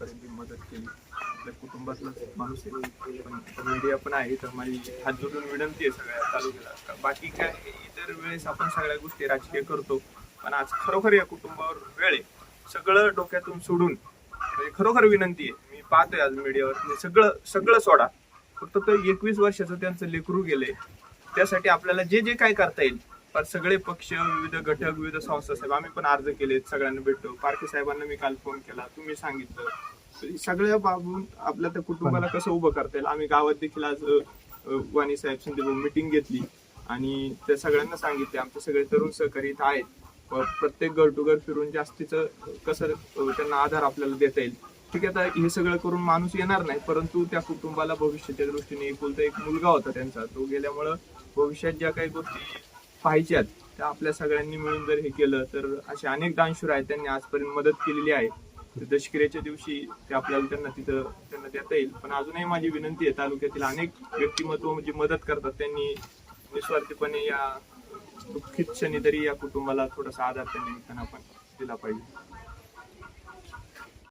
पर्यंत मदत केली. आपल्या कुटुंबातला माणूस आहे. मीडिया पण आहे तर माझी हात जोडून विनंती आहे सगळ्या तालुक्याला. बाकी काय इतर वेळेस आपण सगळ्या गोष्टी राजकीय करतो. पण आज खरोखर या कुटुंबावर वेळ आहे. सगळं डोक्यातून सोडून म्हणजे खरोखर विनंती आहे. मी पाहतोय आज मीडियावर. म्हणजे सगळं सगळं सोडा. फक्त तो एकवीस वर्षाचं त्यांचं लेकरू गेले त्यासाठी आपल्याला जे जे काय करता येईल पण सगळे पक्ष विविध घटक विविध संस्था साहेब आम्ही पण अर्ज केले सगळ्यांना भेटतो पारखे साहेबांना मी काल फोन केला. तुम्ही सांगितलं. तर सगळ्या बाबून आपल्या त्या कुटुंबाला कसं उभं करता येईल? आम्ही गावात देखील आज वाणी साहेब शिंदे मिटिंग घेतली. आणि त्या सगळ्यांना सांगितले. आमचे सगळे तरुण सहकारी इथं आहेत. प्रत्येक घर टू घर फिरून जास्तीचं कसं त्यांना आधार आपल्याला देता येईल. ठीक आहे आता हे सगळं करून माणूस येणार नाही. परंतु त्या कुटुंबाला भविष्याच्या दृष्टीने एकुलता एक मुलगा होता त्यांचा. तो गेल्यामुळं भविष्यात ज्या काही गोष्टी पाहिजेत. त्या आपल्या सगळ्यांनी मिळून जर हे केलं तर असे अनेक दानशूर आहेत त्यांनी आजपर्यंत मदत केलेली आहे. तर दशकिऱ्याच्या दिवशी ते आपल्याला त्यांना तिथं त्यांना देता येईल. पण अजूनही माझी विनंती आहे तालुक्यातील अनेक व्यक्तिमत्व म्हणजे मदत करतात. त्यांनी निस्वार्थीपणे या दुःखित क्षणी तरी या कुटुंबाला थोडासा आधार त्या निमित्तानं आपण दिला पाहिजे.